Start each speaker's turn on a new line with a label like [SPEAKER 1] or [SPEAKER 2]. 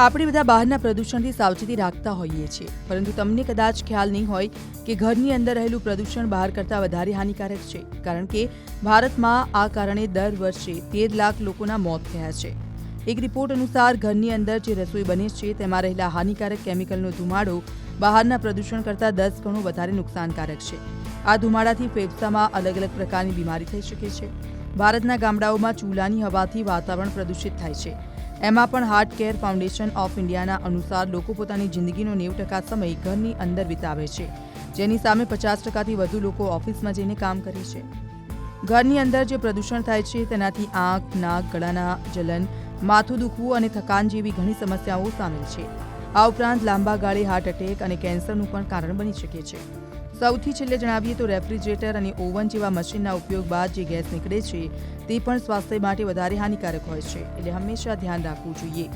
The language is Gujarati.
[SPEAKER 1] આપણે બધા બહારના પ્રદૂષણથી સાવચેતી રાખતા હોઈએ છીએ. પરંતુ તમને કદાચ ખ્યાલ નહીં હોય કે ઘરની અંદર રહેલું પ્રદૂષણ બહાર કરતાં વધારે હાનિકારક છે. કારણ કે ભારતમાં આ કારણે દર વર્ષે તેર લાખ લોકોના મોત થયા છે. એક રિપોર્ટ અનુસાર ઘરની અંદર જે રસોઈ બને છે તેમાં રહેલા હાનિકારક કેમિકલનો ધુમાડો બહારના પ્રદૂષણ કરતાં દસ ગણો વધારે નુકસાનકારક છે. આ ધુમાડાથી ફેફસામાં અલગ અલગ પ્રકારની બીમારી થઈ શકે છે. ભારતના ગામડાઓમાં ચૂલાની હવાથી વાતાવરણ પ્રદૂષિત થાય છે. એમાં પણ હાર્ટ કેર ફાઉન્ડેશન ઓફ ઇન્ડિયાના અનુસાર લોકો પોતાની જિંદગીનો નેવું ટકા સમય ઘરની અંદર વિતાવે છે. જેની સામે પચાસ ટકાથી વધુ લોકો ઓફિસમાં જઈને કામ કરે છે. ઘરની અંદર જે પ્રદૂષણ થાય છે, તેનાથી આંખ, નાક, ગળાના જલન, માથું દુખવું અને થકાન જેવી ઘણી સમસ્યાઓ સામેલ છે. આ ઉપરાંત લાંબા ગાળે હાર્ટ એટેક અને કેન્સરનું પણ કારણ બની શકે છે. સૌથી છેલ્લે જણાવીએ તો રેફ્રિજરેટર અને ઓવન જેવા મશીનના ઉપયોગ બાદ જે ગેસ નીકળે છે, તે પણ સ્વાસ્થ્ય માટે વધારે હાનિકારક હોય છે. એટલે હંમેશા ધ્યાન રાખવું જોઈએ.